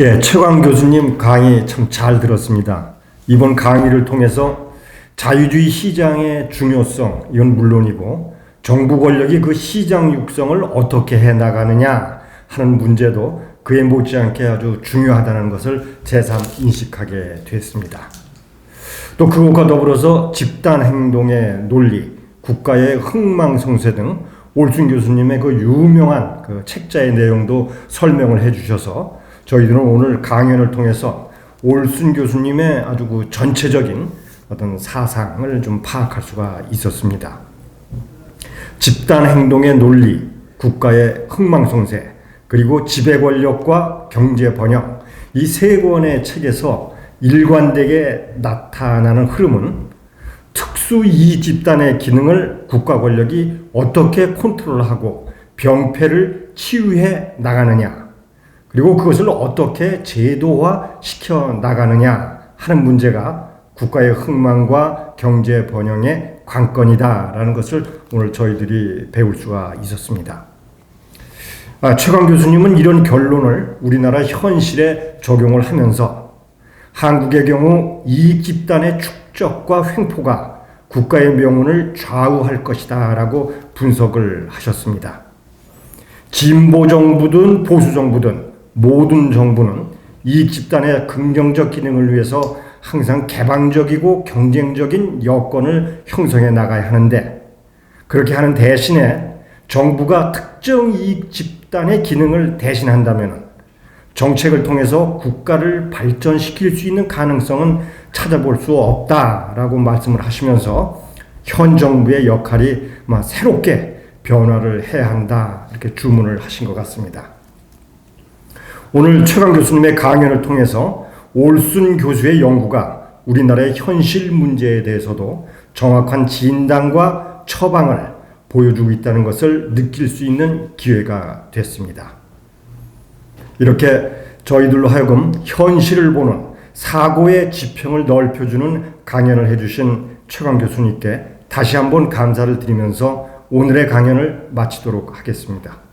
예, 최광 교수님 강의 참 잘 들었습니다. 이번 강의를 통해서 자유주의 시장의 중요성, 이건 물론이고, 정부 권력이 그 시장 육성을 어떻게 해 나가느냐 하는 문제도 그에 못지않게 아주 중요하다는 것을 새삼 인식하게 됐습니다. 또 그것과 더불어서 집단 행동의 논리, 국가의 흥망성쇠 등 올순 교수님의 그 유명한 그 책자의 내용도 설명을 해 주셔서 저희들은 오늘 강연을 통해서 올순 교수님의 아주 그 전체적인 어떤 사상을 좀 파악할 수가 있었습니다. 집단 행동의 논리, 국가의 흥망성쇠, 그리고 지배 권력과 경제 번영 이 세 권의 책에서 일관되게 나타나는 흐름은 특수 이익 집단의 기능을 국가 권력이 어떻게 컨트롤하고 병폐를 치유해 나가느냐 그리고 그것을 어떻게 제도화 시켜 나가느냐 하는 문제가 국가의 흥망과 경제 번영의 관건이다라는 것을 오늘 저희들이 배울 수가 있었습니다. 아, 최강 교수님은 이런 결론을 우리나라 현실에 적용을 하면서 한국의 경우 이익 집단의 축적과 횡포가 국가의 명운을 좌우할 것이다 라고 분석을 하셨습니다. 진보 정부든 보수 정부든 모든 정부는 이익 집단의 긍정적 기능을 위해서 항상 개방적이고 경쟁적인 여건을 형성해 나가야 하는데 그렇게 하는 대신에 정부가 특정 이익 집단의 기능을 대신한다면 정책을 통해서 국가를 발전시킬 수 있는 가능성은 찾아볼 수 없다라고 말씀을 하시면서 현 정부의 역할이 막 새롭게 변화를 해야 한다 이렇게 주문을 하신 것 같습니다. 오늘 최강 교수님의 강연을 통해서 올순 교수의 연구가 우리나라의 현실 문제에 대해서도 정확한 진단과 처방을 보여주고 있다는 것을 느낄 수 있는 기회가 됐습니다. 이렇게 저희들로 하여금 현실을 보는 사고의 지평을 넓혀주는 강연을 해주신 최강 교수님께 다시 한번 감사를 드리면서 오늘의 강연을 마치도록 하겠습니다.